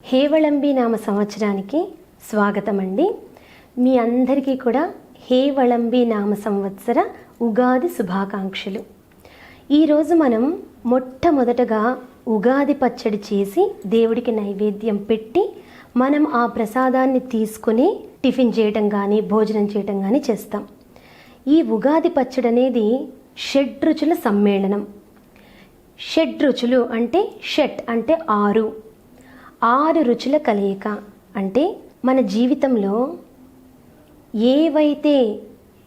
హేవళంబి నామ సంవత్సరానికి స్వాగతం అండి మీ అందరికీ కూడా హేవళంబి నామ సంవత్సర ఉగాది శుభాకాంక్షలు. ఈరోజు మనం మొట్టమొదటగా ఉగాది పచ్చడి చేసి దేవుడికి నైవేద్యం పెట్టి మనం ఆ ప్రసాదాన్ని తీసుకుని టిఫిన్ చేయటం కానీ భోజనం చేయటం కానీ చేస్తాం. ఈ ఉగాది పచ్చడి అనేది షడ్రుచుల సమ్మేళనం. షడ్రుచులు అంటే షట్ అంటే ఆరు. ఆరు రుచుల కలయిక. అంటే మన జీవితంలో ఏవైతే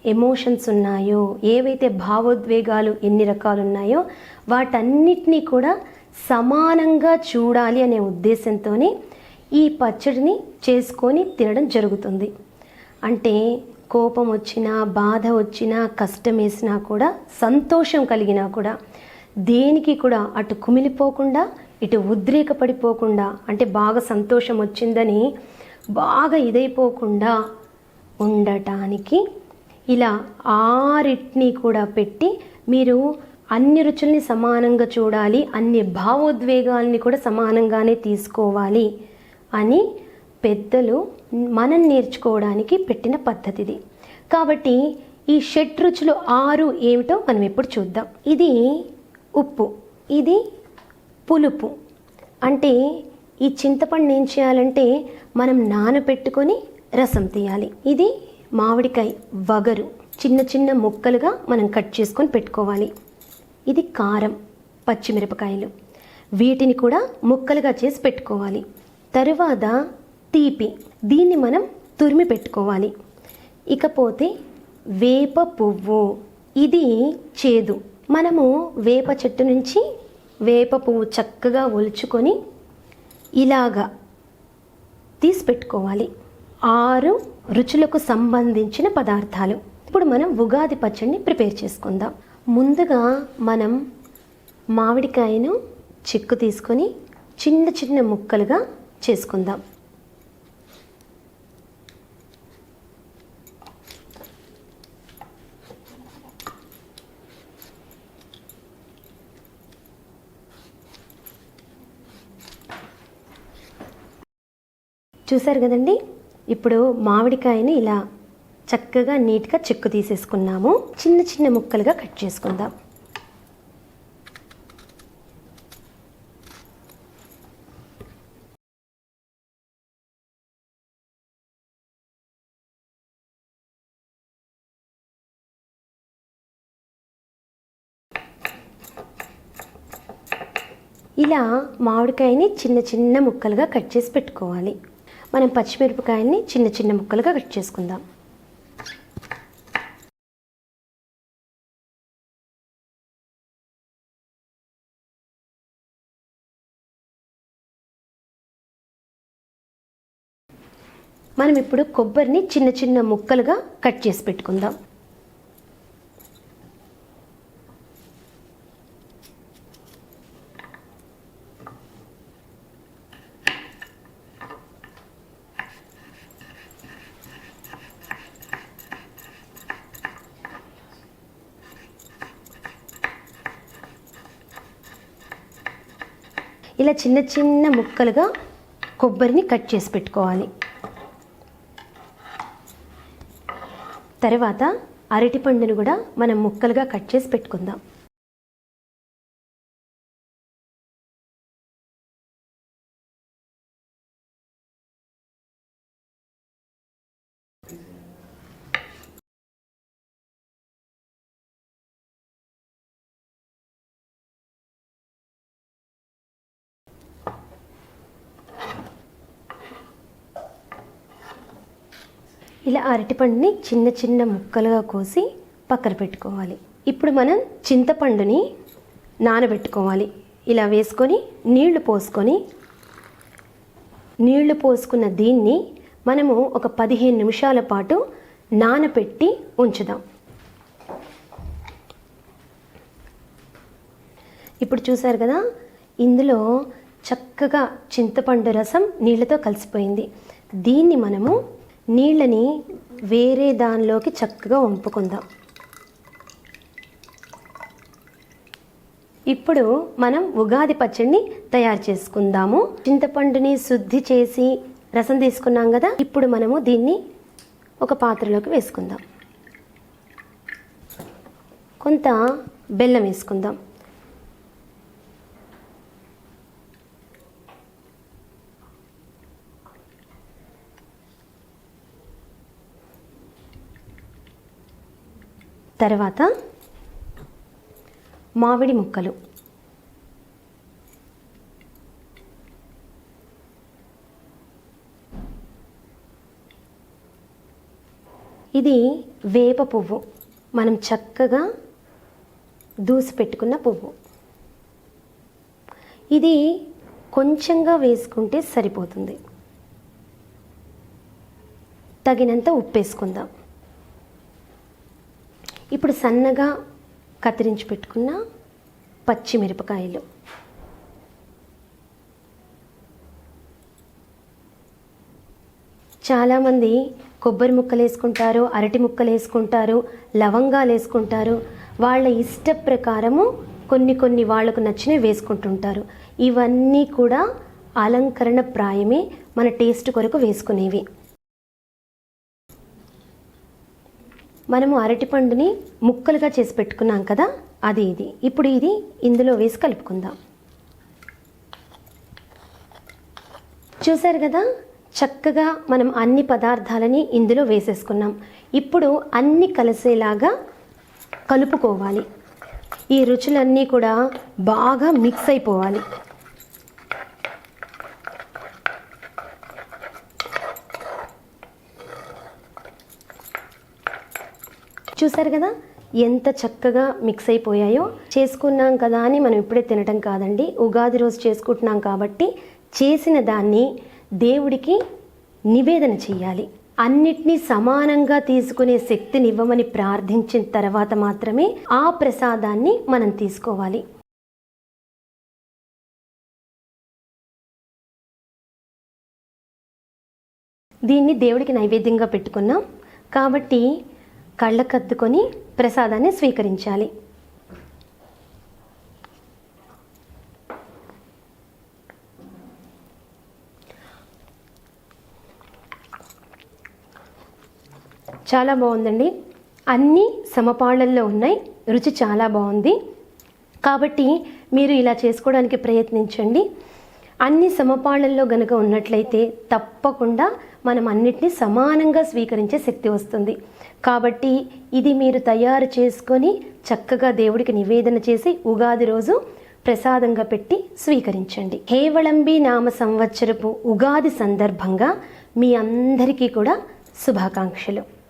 ఎమోషన్స్ ఉన్నాయో ఏవైతే భావోద్వేగాలు ఎన్ని రకాలు ఉన్నాయో వాటన్నిటినీ కూడా సమానంగా చూడాలి అనే ఉద్దేశంతోనే ఈ పచ్చడిని చేసుకొని తినడం జరుగుతుంది. అంటే కోపం వచ్చినా బాధ వచ్చినా కష్టం వేసినా కూడా సంతోషం కలిగినా కూడా దేనికి కూడా అటు కుమిలిపోకుండా ఇటు ఉద్రేకపడిపోకుండా అంటే బాగా సంతోషం వచ్చిందని బాగా ఇదైపోకుండా ఉండటానికి ఇలా ఆరిటిని కూడా పెట్టి మీరు అన్ని రుచుల్ని సమానంగా చూడాలి అన్ని భావోద్వేగాల్ని కూడా సమానంగానే తీసుకోవాలి అని పెద్దలు మనం నేర్చుకోవడానికి పెట్టిన పద్ధతిది. కాబట్టి ఈ షట్ రుచులు ఆరు ఏమిటో మనం ఇప్పుడు చూద్దాం. ఇది ఉప్పు ఇది పులుపు. అంటే ఈ చింతపండు ఏం చేయాలంటే మనం నానబెట్టుకొని రసం తీయాలి. ఇది మామిడికాయ వగరు. చిన్న చిన్న ముక్కలుగా మనం కట్ చేసుకొని పెట్టుకోవాలి. ఇది కారం పచ్చిమిరపకాయలు. వీటిని కూడా ముక్కలుగా చేసి పెట్టుకోవాలి. తరువాత తీపి. దీన్ని మనం తురిమి పెట్టుకోవాలి. ఇకపోతే వేప పువ్వు. ఇది చేదు. మనము వేప చెట్టు నుంచి వేప పువ్వు చక్కగా ఒలుచుకొని ఇలాగా తీసి పెట్టుకోవాలి ఆరు రుచులకు సంబంధించిన పదార్థాలు. ఇప్పుడు మనం ఉగాది పచ్చడిని ప్రిపేర్ చేసుకుందాం. ముందుగా మనం మామిడికాయను చిక్కు తీసుకొని చిన్న చిన్న ముక్కలుగా చేసుకుందాం. చూసారు కదండి? ఇప్పుడు మామిడికాయని ఇలా చక్కగా నీట్గా చెక్కు తీసేసుకున్నాము. చిన్న చిన్న ముక్కలుగా కట్ చేసుకుందాం. ఇలా మామిడికాయని చిన్న చిన్న ముక్కలుగా కట్ చేసి పెట్టుకోవాలి. మనం పచ్చిమిరపకాయల్ని చిన్న చిన్న ముక్కలుగా కట్ చేసుకుందాం. మనం ఇప్పుడు కొబ్బరిని చిన్న చిన్న ముక్కలుగా కట్ చేసి పెట్టుకుందాం. ఇలా చిన్న చిన్న ముక్కలుగా కొబ్బరిని కట్ చేసి పెట్టుకోవాలి. తర్వాత అరటిపండును కూడా మనం ముక్కలుగా కట్ చేసి పెట్టుకుందాం. ఇలా అరటిపండుని చిన్న చిన్న ముక్కలుగా కోసి పక్కన పెట్టుకోవాలి. ఇప్పుడు మనం చింతపండుని నానబెట్టుకోవాలి. ఇలా వేసుకొని నీళ్ళు పోసుకొని నీళ్ళు పోసుకున్న దీన్ని మనము ఒక పదిహేను నిమిషాల పాటు నానబెట్టి ఉంచుదాం. ఇప్పుడు చూసారు కదా ఇందులో చక్కగా చింతపండు రసం నీళ్ళతో కలిసిపోయింది. దీన్ని మనము నీళ్ళని వేరే దానిలోకి చక్కగా వంపుకుందాం. ఇప్పుడు మనం ఉగాది పచ్చడిని తయారు చేసుకుందాము. చింతపండుని శుద్ధి చేసి రసం తీసుకున్నాం కదా ఇప్పుడు మనము దీన్ని ఒక పాత్రలోకి వేసుకుందాం. కొంత బెల్లం వేసుకుందాం. తర్వాత మామిడి ముక్కలు. ఇది వేప పువ్వు. మనం చక్కగా దూసి పెట్టుకున్న పువ్వు. ఇది కొంచెంగా వేసుకుంటే సరిపోతుంది. తగినంత ఉప్పు వేసుకుందాం. ఇప్పుడు సన్నగా కత్తిరించి పెట్టుకున్న పచ్చిమిరపకాయలు. చాలామంది కొబ్బరి ముక్కలు వేసుకుంటారు అరటి ముక్కలు వేసుకుంటారు లవంగాలు వేసుకుంటారు వాళ్ళ ఇష్ట ప్రకారము కొన్ని కొన్ని వాళ్ళకు నచ్చినవి వేసుకుంటుంటారు. ఇవన్నీ కూడా అలంకరణ ప్రాయమే మన టేస్ట్ కొరకు వేసుకునేవి. మనము అరటిపండుని ముక్కలుగా చేసి పెట్టుకున్నాం కదా అది ఇది. ఇప్పుడు ఇది ఇందులో వేసి కలుపుకుందాం. చూశారు కదా? చక్కగా మనం అన్ని పదార్థాలని ఇందులో వేసేసుకున్నాం. ఇప్పుడు అన్ని కలిసేలాగా కలుపుకోవాలి. ఈ రుచులన్నీ కూడా బాగా మిక్స్ అయిపోవాలి. చూసారు కదా? ఎంత చక్కగా మిక్స్ అయిపోయాయో? చేసుకున్నాం కదా అని మనం ఇప్పుడే తినటం కాదండి. ఉగాది రోజు చేసుకుంటున్నాం కాబట్టి చేసిన దాన్ని దేవుడికి నివేదన చేయాలి అన్నిటినీ సమానంగా తీసుకునే శక్తిని ఇవ్వమని ప్రార్థించిన తర్వాత మాత్రమే ఆ ప్రసాదాన్ని మనం తీసుకోవాలి. దీన్ని దేవుడికి నైవేద్యంగా పెట్టుకున్నాం. కాబట్టి కళ్ళకద్దుకొని ప్రసాదాన్ని స్వీకరించాలి. చాలా బాగుందండి. అన్నీ సమపాళ్ళల్లో ఉన్నాయి. రుచి చాలా బాగుంది. కాబట్టి మీరు ఇలా చేసుకోవడానికి ప్రయత్నించండి. అన్ని సమపాళ్ళల్లో గనక ఉన్నట్లయితే తప్పకుండా మనం అన్నిటినీ సమానంగా స్వీకరించే శక్తి వస్తుంది. కాబట్టి ఇది మీరు తయారు చేసుకొని చక్కగా దేవుడికి నివేదన చేసి ఉగాది రోజు ప్రసాదంగా పెట్టి స్వీకరించండి. హేవళంబి నామ సంవత్సరపు ఉగాది సందర్భంగా మీ అందరికీ కూడా శుభాకాంక్షలు.